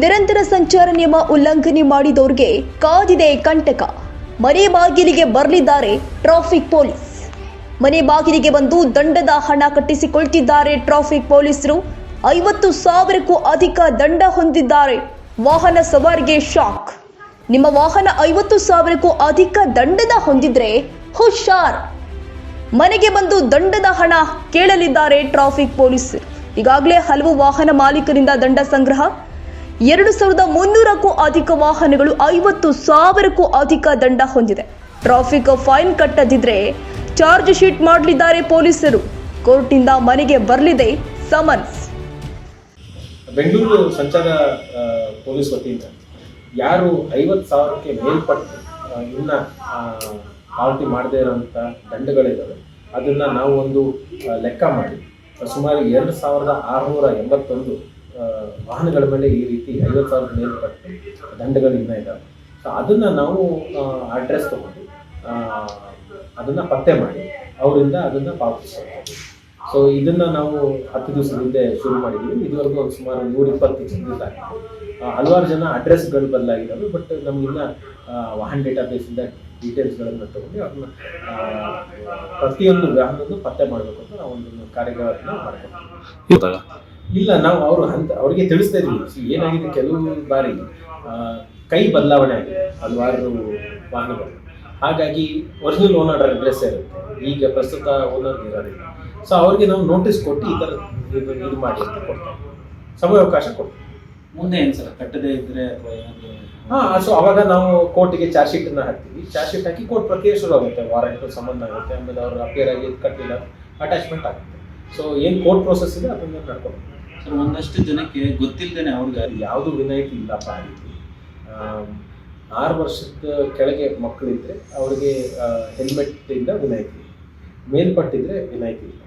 ನಿರಂತರ ಸಂಚಾರ ನಿಯಮ ಉಲ್ಲಂಘನೆ ಮಾಡಿದವರಿಗೆ ಕಾದಿದೆ ಕಂಟಕ. ಮನೆ ಬಾಗಿಲಿಗೆ ಬರಲಿದ್ದಾರೆ ಟ್ರಾಫಿಕ್ ಪೊಲೀಸ್. ಮನೆ ಬಾಗಿಲಿಗೆ ಬಂದು ದಂಡದ ಹಣ ಕಟ್ಟಿಸಿಕೊಳ್ತಿದ್ದಾರೆ ಟ್ರಾಫಿಕ್ ಪೊಲೀಸರು. ಐವತ್ತು ಸಾವಿರಕ್ಕೂ ಅಧಿಕ ದಂಡ ಹೊಂದಿದ್ದಾರೆ. ವಾಹನ ಸವಾರಿಗೆ ಶಾಕ್. ನಿಮ್ಮ ವಾಹನ ಐವತ್ತು ಸಾವಿರಕ್ಕೂ ಅಧಿಕ ದಂಡದ ಹೊಂದಿದ್ರೆ ಹುಷಾರ್. ಮನೆಗೆ ಬಂದು ದಂಡದ ಹಣ ಕೇಳಲಿದ್ದಾರೆ ಟ್ರಾಫಿಕ್ ಪೊಲೀಸರು. ಈಗಾಗಲೇ ಹಲವು ವಾಹನ ಮಾಲೀಕರಿಂದ ದಂಡ ಸಂಗ್ರಹ ಎರಡು ಸಾವಿರದ ಮುನ್ನೂರಕ್ಕೂ ಅಧಿಕ ವಾಹನಗಳು ಐವತ್ತು ಸಾವಿರಕ್ಕೂ ಅಧಿಕ ದಂಡ ಹೊಂದಿದೆ. ಟ್ರಾಫಿಕ್ ಫೈನ್ ಕಟ್ಟದಿದ್ರೆ ಚಾರ್ಜ್ ಶೀಟ್ ಮಾಡಲಿದ್ದಾರೆ ಪೊಲೀಸರು. ಕೋರ್ಟ್ನಿಂದ ಮನೆಗೆ ಬರಲಿದೆ ಸಮನ್ಸ್. ಬೆಂಗಳೂರು ಸಂಚಾರ ಪೊಲೀಸ್ ವತಿಯಿಂದ ಯಾರು ಐವತ್ತು ಸಾವಿರಕ್ಕೆ ಮೇಲ್ಪಟ್ಟು ಇನ್ನ ಪಾವತಿ ಮಾಡದೇ ಇರೋಂಥ ದಂಡಗಳಿದ್ದಾವೆ, ಅದನ್ನ ನಾವು ಒಂದು ಲೆಕ್ಕ ಮಾಡಿ ಸುಮಾರು ಎರಡು ಸಾವಿರದ ಆರುನೂರ ಎಂಬತ್ತೊಂದು ವಾಹನಗಳ ಮೇಲೆ ಈ ರೀತಿ ಐವತ್ತು ಸಾವಿರದ ಮೇಲ್ಪಟ್ಟು ದಂಡಗಳು ಇನ್ನೂ ಇದ್ದಾವೆ ಸೊ ಅದನ್ನು ನಾವು ಅಡ್ರೆಸ್ ತಗೊಂಡು ಅದನ್ನು ಪತ್ತೆ ಮಾಡಿ, ಅವರಿಂದ ಅದನ್ನು ಪಾವತಿಸಬಹುದು ಸೊ ಇದನ್ನು ನಾವು ಹತ್ತು ದಿವಸದ ಹಿಂದೆ ಶುರು ಮಾಡಿದ್ದೀವಿ. ಇದುವರೆಗೂ ಒಂದು ಸುಮಾರು ನೂರ ಇಪ್ಪತ್ತು ಆಗಿದೆ ಹಲವಾರು ಜನ ಅಡ್ರೆಸ್ಗಳು ಬದಲಾಗಿದ್ದಾವೆ ಬಟ್ ನಮಗಿನ್ನ ವಾಹನ ಡೇಟಾಬೇಸಿಂದ ಡೀಟೇಲ್ಸ್ಗಳನ್ನು ತಗೊಂಡು ಅದನ್ನ ಪ್ರತಿಯೊಂದು ವಾಹನದ್ದು ಪತ್ತೆ ಮಾಡಬೇಕು ಅಂತ ನಾವು ಒಂದು ಕಾರ್ಯಕ್ರಮ ಮಾಡ್ಕೊಂಡು ಇಲ್ಲ ನಾವು ಅವರು ಹಂತ ಅವರಿಗೆ ತಿಳಿಸ್ತಾ ಇದ್ವಿ. ಏನಾಗಿದೆ? ಕೆಲವು ಬಾರಿ ಕೈ ಬದಲಾವಣೆ ಆಗಿದೆ. ಹಲವಾರು ವಾಹನಗಳು. ಹಾಗಾಗಿ ಒರಿಜಿನಲ್ ಓನರ್ ಅಡ್ರೆಸ್ ಇರುತ್ತೆ. ಈಗ ಪ್ರಸ್ತುತ ಓನರ್ ಇರೋದಿಲ್ಲ. ಸೊ ಅವ್ರಿಗೆ ನಾವು ನೋಟಿಸ್ ಕೊಟ್ಟು ಈ ಥರ ಇದು ಇದು ಮಾಡಿ ಅಂತ ಕೊಡ್ತೇವೆ ಸಮಯಾವಕಾಶ ಕೊಡ್ತೀವಿ ಮುಂದೆ ಏನು ಸರ್ ಕಟ್ಟದೇ ಇದ್ರೆ ಅಥವಾ ಹಾಂ ಹಾ ಸೊ ಅವಾಗ ನಾವು ಕೋರ್ಟಿಗೆ ಚಾರ್ಜ್ ಶೀಟನ್ನು ಅನ್ನ ಹಾಕ್ತೀವಿ. ಚಾರ್ಜ್ ಶೀಟ್ ಹಾಕಿ ಕೋರ್ಟ್ ಪ್ರಕ್ರಿಯೆ ಶುರು ಆಗುತ್ತೆ. ವಾರಂಟ್ ಸಂಬಂಧ ಆಗುತ್ತೆ. ಆಮೇಲೆ ಅವರು ಅಪಿಯರ್ ಆಗಿ ಕಟ್ಟಿಲ್ಲ. ಅಟ್ಯಾಚ್ಮೆಂಟ್ ಆಗುತ್ತೆ. ಸೊ ಏನು ಕೋರ್ಟ್ ಪ್ರೋಸೆಸ್ ಇದೆ ಅದನ್ನು ನಡ್ಕೊಂಡು ಒಂದಷ್ಟು ಜನಕ್ಕೆ ಗೊತ್ತಿಲ್ದೇನೆ ಅವ್ರಿಗೆ ಯಾವುದು ವಿನಾಯಿತಿ ಇಲ್ಲಪ್ಪ ಆ ರೀತಿ ಆರು ವರ್ಷದ ಕೆಳಗೆ ಮಕ್ಕಳಿದ್ರೆ ಅವರಿಗೆ ಹೆಲ್ಮೆಟ್ ಇಂದ ವಿನಾಯಿತಿ. ಮೇಲ್ಪಟ್ಟಿದ್ರೆ ವಿನಾಯಿತಿ ಇಲ್ಲ.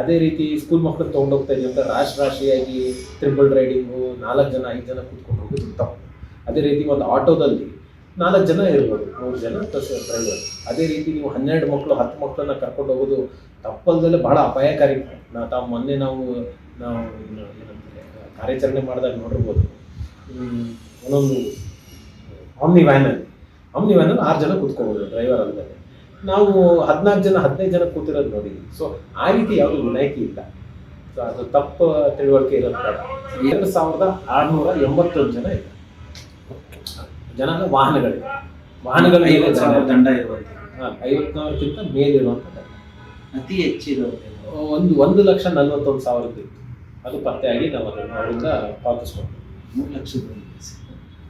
ಅದೇ ರೀತಿ ಸ್ಕೂಲ್ ಮಕ್ಕಳನ್ನ ತೊಗೊಂಡೋಗ್ತಾ ಇದೀವಿ ಅಂತ ರಾಶಿ ರಾಶಿಯಾಗಿ ಟ್ರಿಬಲ್ ರೈಡಿಂಗು ನಾಲ್ಕು ಜನ, ಐದು ಜನ ಕೂತ್ಕೊಂಡು ಹೋಗೋದು ತಪ್ಪು. ಅದೇ ರೀತಿ ಒಂದು ಆಟೋದಲ್ಲಿ ನಾಲ್ಕು ಜನ ಇರ್ಬೋದು. ಮೂರು ಜನ ಪ್ಲಸ್ ಡ್ರೈವರ್ ಅದೇ ರೀತಿ ನೀವು ಹನ್ನೆರಡು ಮಕ್ಕಳು ಹತ್ತು ಮಕ್ಕಳನ್ನ ಕರ್ಕೊಂಡು ಹೋಗೋದು ತಪ್ಪಲ್ದಲ್ಲೇ ಬಹಳ ಅಪಾಯಕಾರಿ ನಾ ತಾವು ಮೊನ್ನೆ ನಾವು ನಾವು ಏನಂತಾರೆ, ಕಾರ್ಯಾಚರಣೆ ಮಾಡಿದಾಗ ನೋಡಿರ್ಬೋದು. ಒಂದೊಂದು ಆಮ್ನಿ ವ್ಯಾನಲ್ಲಿ ಆಮ್ನಿ ವ್ಯಾನಲ್ಲಿ ಆರು ಜನ ಕೂತ್ಕೋಬೋದು ಡ್ರೈವರ್ ಅಲ್ಲದೆ ನಾವು ಹದಿನಾಲ್ಕು ಜನ, ಹದಿನೈದು ಜನ ಕೂತಿರೋದು ನೋಡಿದ್ವಿ ಸೊ ಆ ರೀತಿ ಯಾವುದೂ ವಿನಾಯಿತಿ ಇಲ್ಲ. ಸೊ ಅದು ತಪ್ಪು ತಿಳುವಳಿಕೆ ಇರೋದು ಎರಡು ಸಾವಿರದ ಆರುನೂರ ಎಂಬತ್ತೊಂದು ಜನ ಇದೆ ಜನ ಅಂದ್ರೆ ವಾಹನಗಳಿವೆ. ವಾಹನಗಳ ಮೇಲೆ ಐವತ್ತು ಸಾವಿರ ದಂಡ ಇರುವಂತ ಐವತ್ನಾಲ್ಕಿಂತ ಮೇಲಿರುವಂಥ ದಂಡ. ಅತಿ ಹೆಚ್ಚಿರೋ ಒಂದು ಒಂದು ಲಕ್ಷ ನಲ್ವತ್ತೊಂದು ಸಾವಿರಕ್ಕಿತ್ತು ಅದು ಪತ್ತೆಯಾಗಿ ನಾವು ಅದನ್ನು ಅವರಿಂದ ಪಾವತಿಸ್ಕೊಂಡು ಮೂರು ಲಕ್ಷದ ಅದು ಹೊಸ ರೀಸೆಂಟ್ ಆಗಿದೆ